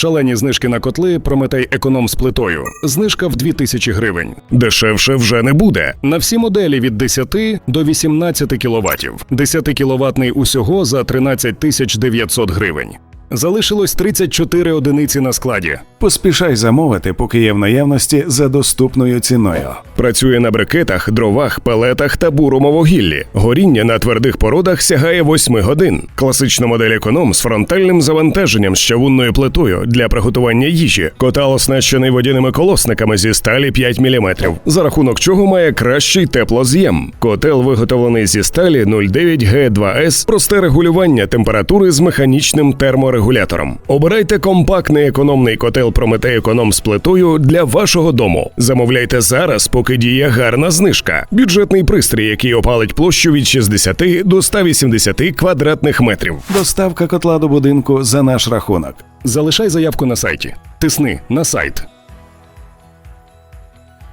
Шалені знижки на котли Прометей економ з плитою. Знижка в 2000 гривень. Дешевше вже не буде. На всі моделі від 10 до 18 кВт. 10 кіловатний усього за 13 тисяч 900 гривень. Залишилось 34 одиниці на складі. Поспішай замовити, поки є в наявності за доступною ціною. Працює на брикетах, дровах, пелетах та бурому вугіллі. Горіння на твердих породах сягає 8 годин. Класична модель економ з фронтальним завантаженням з чавунною плитою для приготування їжі. Котел оснащений водяними колосниками зі сталі 5 мм, за рахунок чого має кращий теплоз'єм. Котел виготовлений зі сталі 09 Г2С, просте регулювання температури з механічним терморегулятором. Обирайте компактний економний котел Прометей економ з плитою для вашого дому. Замовляйте зараз, поки діє гарна знижка. Бюджетний пристрій, який опалить площу від 60 до 180 квадратних метрів. Доставка котла до будинку за наш рахунок. Залишай заявку на сайті. Тисни на сайт